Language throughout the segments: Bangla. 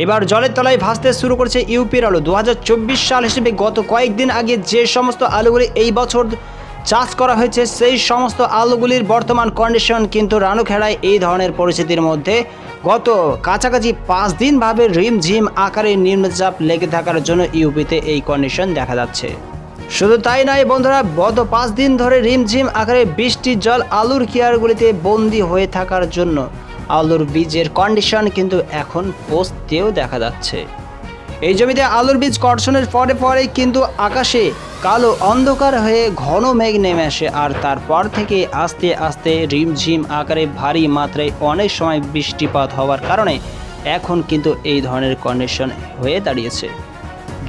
এবার জলের তলায় ভাসতে শুরু করেছে ইউপির আলু। দু হাজার চব্বিশ সাল হিসেবে গত কয়েকদিন আগে যে সমস্ত আলুগুলি এই বছর চাষ করা হয়েছে, সেই সমস্ত আলুগুলির বর্তমান কন্ডিশন কিন্তু রানুখেড়ায় এই ধরনের পরিস্থিতির মধ্যে। গত কাছাকাছি পাঁচ দিনভাবে রিমঝিম আকারে নিম্নচাপ লেগে থাকার জন্য ইউপিতে এই কন্ডিশন দেখা যাচ্ছে। শুধু তাই নয় বন্ধুরা, গত পাঁচ দিন ধরে রিমঝিম আকারে বৃষ্টির জল আলুর কেয়ারগুলিতে বন্দি হয়ে থাকার জন্য আলুর বীজের কন্ডিশন কিন্তু এখন পচতেও দেখা যাচ্ছে। এই জমিতে আলুর বীজ কর্ষণের পরে পরে কিন্তু আকাশে কালো অন্ধকার হয়ে ঘন মেঘ নেমে আসে আর তারপর থেকে আস্তে আস্তে রিমঝিম আকারে ভারী মাত্রায় অনেক সময় বৃষ্টিপাত হওয়ার কারণে এখন কিন্তু এই ধরনের কন্ডিশন হয়ে দাঁড়িয়েছে।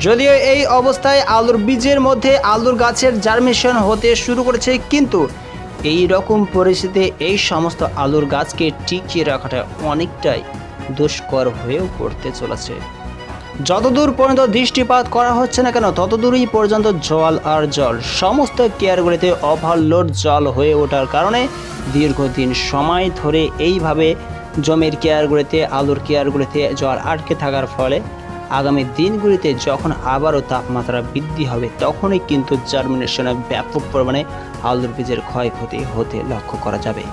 যদিও এই অবস্থায় আলুর বীজের মধ্যে আলুর গাছের জার্মিনেশন হতে শুরু করেছে, কিন্তু এই রকম পরিস্থিতিতে এই সমস্ত আলুর গাছকে টিকিয়ে রাখাটা অনেকটাই দুষ্কর হয়েও পড়তে চলেছে। যতদূর পর্যন্ত দৃষ্টিপাত করা হচ্ছে না কেন, ততদূরই পর্যন্ত জল আর জল, সমস্ত কেয়ারগুলিতে ওভারলোড জল হয়ে ওঠার কারণে দীর্ঘদিন সময় ধরে এইভাবে জমির কেয়ারগুলিতে, আলুর কেয়ারগুলিতে জল আটকে থাকার ফলে আগামী দিনগুলিতে যখন আবারও তাপমাত্রা বৃদ্ধি হবে, তখনই কিন্তু জার্মিনেশনে ব্যাপক পরিমাণে আলুর বীজের ক্ষয়ক্ষতি হতে লক্ষ্য করা যাবে।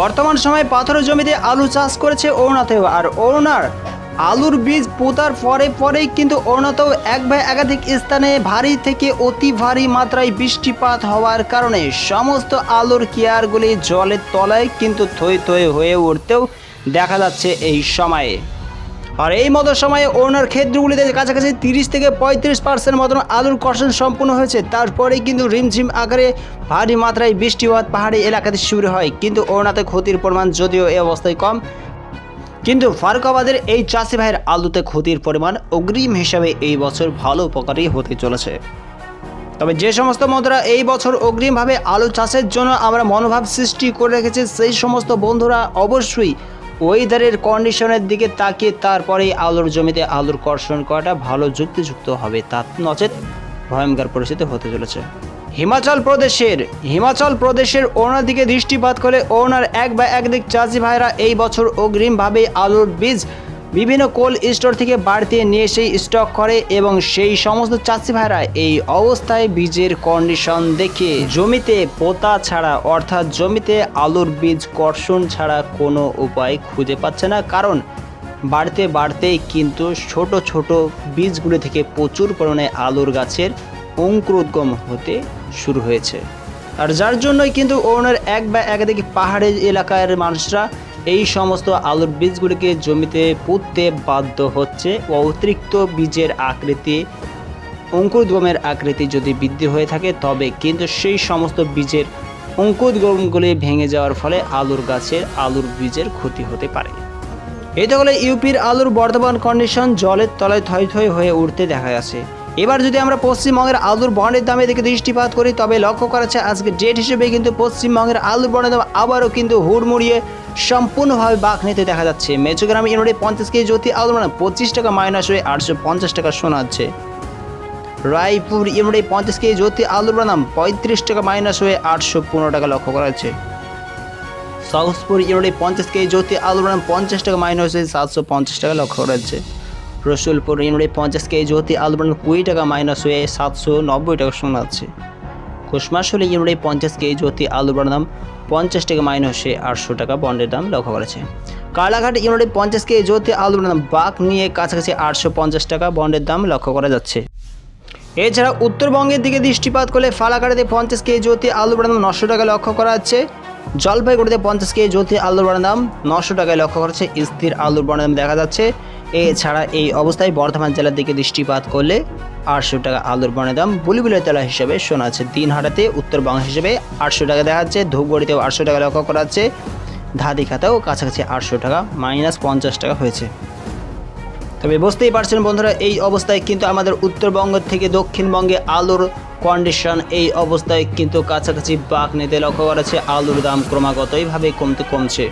বর্তমান সময়ে পাথরের জমিতে আলু চাষ করেছে অরুণাতেও আর অরুণার আলুর বীজ পোতার পরে পরেই কিন্তু অরুণাতেও এক বা একাধিক স্থানে ভারী থেকে অতি ভারী মাত্রায় বৃষ্টিপাত হওয়ার কারণে সমস্ত আলুর কেয়ারগুলি জলের তলায় কিন্তু থই থই হয়ে উঠতেও দেখা যাচ্ছে এই সময়ে। আর এই মতো সময়ে ওনার ক্ষেত্রগুলিতে কাছাকাছি তিরিশ থেকে পঁয়ত্রিশ পার্সেন্ট মতন আলুর কর্ষণ সম্পূর্ণ হয়েছে। তারপরেই কিন্তু রিমঝিম আকারে ভারী মাত্রায় বৃষ্টিপাত পাহাড়ি এলাকাতে শুরু হয়। কিন্তু ওনাতে ক্ষতির পরিমাণ যদিও এই অবস্থায় কম, কিন্তু ফারুকাবাদের এই চাষি ভাইয়ের আলুতে ক্ষতির পরিমাণ অগ্রিম হিসাবে এই বছর ভালো উপকারী হতে চলেছে। তবে যে সমস্ত বন্ধুরা এই বছর অগ্রিমভাবে আলু চাষের জন্য আমরা মনোভাব সৃষ্টি করে রেখেছি, সেই সমস্ত বন্ধুরা অবশ্যই ওয়েদারের কন্ডিশনের দিকে তাকিয়ে তারপরেই আলুর জমিতে আলুর কর্ষণ করাটা ভালো যুক্তিযুক্ত হবে। তা নচেত ভয়ঙ্কর পরিস্থিতি হতে চলেছে। হিমাচল প্রদেশের হিমাচল প্রদেশের ওনার দিকে দৃষ্টিপাত করে ওনার এক বা একদিক চাষি ভাইরা এই বছর অগ্রিমভাবে আলুর বীজ বিভিন্ন কোল্ড স্টোর থেকে বাড়িতে নিয়ে সেই স্টক করে এবং সেই সমস্ত চাষি ভাইরা এই অবস্থায় বীজের কন্ডিশন দেখে জমিতে পোতা ছাড়া অর্থাৎ জমিতে আলুর বীজ কর্ষণ ছাড়া কোনো উপায় খুঁজে পাচ্ছে না। কারণ বাড়তে বাড়তেই কিন্তু ছোট ছোট বীজগুলি থেকে প্রচুর পরিমাণে আলুর গাছের অঙ্কুরোদ্গম হতে শুরু হয়েছে। আর যার জন্যই কিন্তু ওনার এক বা একাধিক পাহাড়ি এলাকার মানুষরা এই সমস্ত আলুর বীজগুলিকে জমিতে পুঁততে বাধ্য হচ্ছে অতিরিক্ত বীজের আকৃতি, অঙ্কুরোদ্গমের আকৃতি যদি বৃদ্ধি হয়ে থাকে, তবে কিন্তু সেই সমস্ত বীজের অঙ্কুরোদ্গমগুলি ভেঙে যাওয়ার ফলে আলুর গাছের আলুর বীজের ক্ষতি হতে পারে। এই তো হলো ইউপির আলুর বর্তমান কন্ডিশন জলের তলায় থই থই হয়ে উঠতে দেখা গেছে এবার যদি আমরা পশ্চিমবঙ্গের আলুর বন্ডের দামে দিকে দৃষ্টিপাত করি, তবে লক্ষ্য করা যাচ্ছে আজকে ডেট হিসেবে কিন্তু পশ্চিমবঙ্গের আলুর বন্ডের দাম আবারও কিন্তু হুড়মুড়িয়ে সম্পূর্ণভাবে বাঘ নিতে দেখা যাচ্ছে। মেচুগ্রাম ইউনিটে পঞ্চাশ কেজি জ্যোতি আলুর মানে পঁচিশ টাকা মাইনাস হয়ে আটশো পঞ্চাশ টাকা শোনাচ্ছে রায়পুর ইউনিটে পঞ্চাশ কেজি জ্যোতি আলুর দাম পঁয়ত্রিশ টাকা মাইনাস হয়ে আটশো পনেরো টাকা লক্ষ্য করা যাচ্ছে। সাউথপুর ইউনিটে পঞ্চাশ কেজি জ্যোতি আলুর দাম পঞ্চাশ টাকা মাইনাস হয়ে সাতশো পঞ্চাশ টাকা লক্ষ্য করা যাচ্ছে। রসুলপুর ইউনিটে পঞ্চাশ কেজি জ্যোতি আলুর কুড়ি টাকা মাইনাস হয়ে সাতশো নব্বই টাকা শোনা যাচ্ছে কুসমাশলী ইউনিটে পঞ্চাশ কেজি জ্যোতি আলুর দাম পঞ্চাশ টাকা মাইনাস হয়ে আটশো টাকা বন্ডের দাম লক্ষ্য করেছে। কালাঘাট ইউনিটে পঞ্চাশ কেজি জ্যোতি আলুর দাম বাঘ নিয়ে কাছাকাছি আটশো পঞ্চাশ টাকা বন্ডের দাম লক্ষ্য করা যাচ্ছে। এছাড়া উত্তরবঙ্গের দিকে দৃষ্টিপাত করলে ফালাকাড়িতে পঞ্চাশ কেজি জ্যোতি আলুর দাম নশো টাকা লক্ষ্য করা যাচ্ছে। জলপাইগুড়িতে পঞ্চাশ কেজি জ্যোতি আলুর দাম নশো টাকায় লক্ষ্য করা যাচ্ছে স্থির আলুর দাম দেখা যাচ্ছে। এছাড়া এই অবস্থায় বর্ধমান জেলার দিকে দৃষ্টিপাত করলে আটশো টাকা আলুর বনের দাম বুলিবুলের তলা হিসেবে শোনা যাচ্ছে। দিনহাটাতে উত্তরবঙ্গ হিসেবে আটশো টাকা দেখা যাচ্ছে ধূপগড়িতেও আটশো টাকা লক্ষ্য করা যাচ্ছে ধাদিখাতেও কাছাকাছি আটশো টাকা, মাইনাস পঞ্চাশ টাকা হয়েছে। তবে বুঝতেই পারছেন বন্ধুরা, এই অবস্থায় কিন্তু আমাদের উত্তরবঙ্গ থেকে দক্ষিণবঙ্গে আলুর কন্ডিশন এই অবস্থায় কিন্তু কাছাকাছি বাঘ নিতে লক্ষ্য করেছে আলুর দাম ক্রমাগতইভাবে কমতে কমছে।